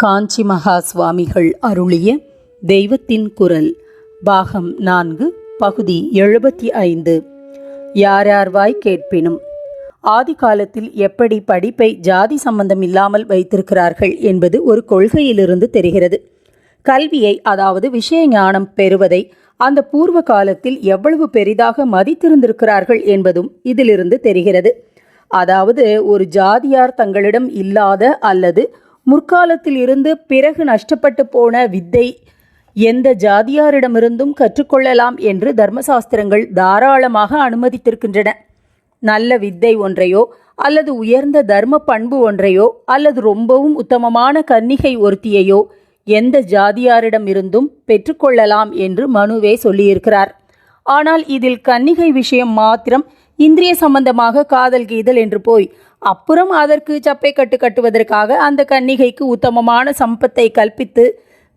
காஞ்சி மகா சுவாமிகள் அருளிய தெய்வத்தின் குரல் பாகம் நான்கு பகுதி எழுபத்தி ஐந்து. யாரார்வாய் கேட்பினும்? ஆதி காலத்தில் எப்படி படிப்பை ஜாதி சம்பந்தம் இல்லாமல் வைத்திருக்கிறார்கள் என்பது ஒரு கொள்கையிலிருந்து தெரிகிறது. கல்வியை அதாவது விஷய ஞானம் பெறுவதை அந்த பூர்வ காலத்தில் எவ்வளவு பெரிதாக மதித்திருந்திருக்கிறார்கள் என்பதும் இதிலிருந்து தெரிகிறது. அதாவது ஒரு ஜாதியார் தங்களிடம் இல்லாத அல்லது முற்காலத்தில் இருந்து பிறகு நஷ்டப்பட்டு போன வித்தை எந்த ஜாதியாரிடமிருந்தும் கற்றுக்கொள்ளலாம் என்று தர்மசாஸ்திரங்கள் தாராளமாக அனுமதித்திருக்கின்றன. நல்ல வித்தை ஒன்றையோ அல்லது உயர்ந்த தர்ம பண்பு ஒன்றையோ அல்லது ரொம்பவும் உத்தமமான கன்னிகை ஒருத்தியையோ எந்த ஜாதியாரிடமிருந்தும் பெற்றுக்கொள்ளலாம் என்று மனுவே சொல்லியிருக்கிறார். ஆனால் இதில் கன்னிகை விஷயம் மாத்திரம் இந்திரிய சம்பந்தமாக காதல் கீதல் என்று போய் அப்புறம் அதற்கு சப்பை கட்டு கட்டுவதற்காக அந்த கன்னிகைக்கு உத்தமமான சம்பத்தை கல்பித்து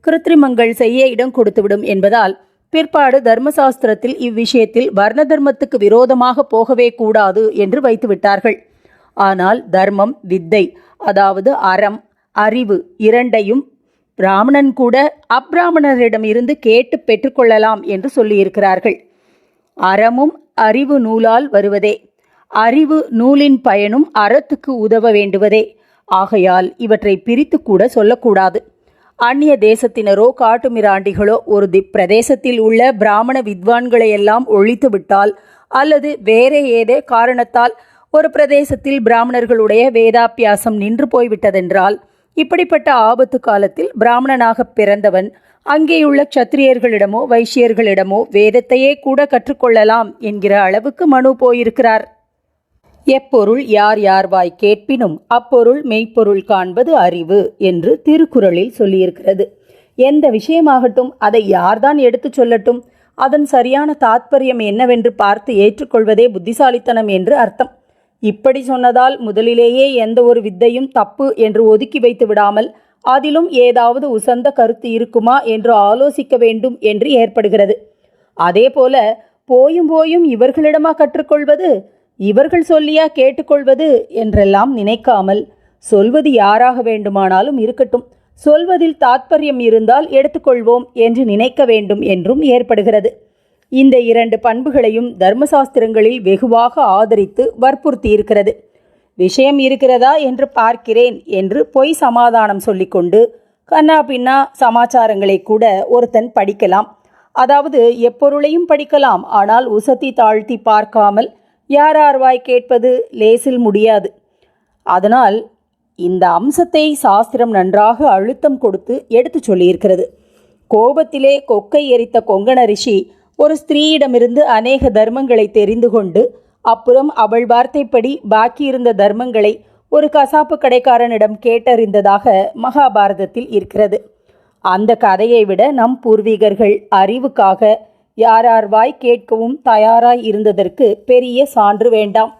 கிருத்திரிமங்கள் செய்ய இடம் கொடுத்துவிடும் என்பதால் பிற்பாடு தர்மசாஸ்திரத்தில் இவ்விஷயத்தில் வர்ண தர்மத்துக்கு விரோதமாக போகவே கூடாது என்று வைத்துவிட்டார்கள். ஆனால் தர்மம் வித்தை அதாவது அறம் அறிவு இரண்டையும் பிராமணன் கூட அப்பிராமணரிடம் இருந்து கேட்டு பெற்றுக்கொள்ளலாம் என்று சொல்லியிருக்கிறார்கள். அறமும் அறிவு நூலால் வருவதே. அறிவு நூலின் பயனும் அறத்துக்கு உதவ வேண்டுவதே. ஆகையால் இவற்றை பிரித்து கூட சொல்லக்கூடாது. அந்நிய தேசத்தினரோ காட்டுமிராண்டிகளோ ஒரு தி பிரதேசத்தில் உள்ள பிராமண வித்வான்களை எல்லாம் ஒழித்து விட்டால் அல்லது வேறே ஏதே காரணத்தால் ஒரு பிரதேசத்தில் பிராமணர்களுடைய வேதாபியாசம் நின்று போய்விட்டதென்றால் இப்படிப்பட்ட ஆபத்து காலத்தில் பிராமணனாக பிறந்தவன் அங்கேயுள்ள க்ஷத்திரியர்களிடமோ வைஷ்யர்களிடமோ வேதத்தையே கூட கற்றுக்கொள்ளலாம் என்கிற அளவுக்கு மனு போயிருக்கிறார். எப்பொருள் யார் யார் வாய் கேட்பினும் அப்பொருள் மெய்ப்பொருள் காண்பது அறிவு என்று திருக்குறளில் சொல்லியிருக்கிறது. எந்த விஷயமாகட்டும் அதை யார்தான் எடுத்துச் சொல்லட்டும் அதன் சரியான தாத்பரியம் என்னவென்று பார்த்து ஏற்றுக்கொள்வதே புத்திசாலித்தனம் என்று அர்த்தம். இப்படி சொன்னதால் முதலிலேயே எந்த ஒரு வித்தையும் தப்பு என்று ஒதுக்கி வைத்து விடாமல் அதிலும் ஏதாவது உசந்த கருத்து இருக்குமா என்று ஆலோசிக்க வேண்டும் என்று ஏற்படுகிறது. அதே போல போயும் போயும் இவர்களிடமா கற்றுக்கொள்வது இவர்கள் சொல்லியா கேட்டுக்கொள்வது என்றெல்லாம் நினைக்காமல் சொல்வது யாராக வேண்டுமானாலும் இருக்கட்டும். சொல்வதில் தாத்பரியம் இருந்தால் எடுத்துக்கொள்வோம் என்று நினைக்க வேண்டும் என்றும் ஏற்படுகிறது. இந்த இரண்டு பண்புகளையும் தர்மசாஸ்திரங்களில் வெகுவாக ஆதரித்து வற்புறுத்தியிருக்கிறது. விஷயம் இருக்கிறதா என்று பார்க்கிறேன் என்று பொய் சமாதானம் சொல்லிக்கொண்டு கண்ணா பின்னா சமாச்சாரங்களை கூட ஒருத்தன் படிக்கலாம். அதாவது எப்பொருளையும் படிக்கலாம் ஆனால் உசத்தி தாழ்த்தி பார்க்காமல் யாரார்வாய் கேட்பது லேசில் முடியாது. அதனால் இந்த அம்சத்தை சாஸ்திரம் நன்றாக அழுத்தம் கொடுத்து எடுத்துச் சொல்லியிருக்கிறது. கோபத்திலே கொக்கை எரித்த கொங்கண ரிஷி ஒரு ஸ்திரீயிடமிருந்து அநேக தர்மங்களை தெரிந்து கொண்டு அப்புறம் அவள் வார்த்தைப்படி பாக்கியிருந்த தர்மங்களை ஒரு கசாப்பு கடைக்காரனிடம் கேட்டறிந்ததாக மகாபாரதத்தில் இருக்கிறது. அந்த கதையை விட நம் பூர்வீகர்கள் அறிவுக்காக யாரார் வாய் கேட்கவும் தயாராய் இருந்ததற்கு பெரிய சான்று வேண்டாம்.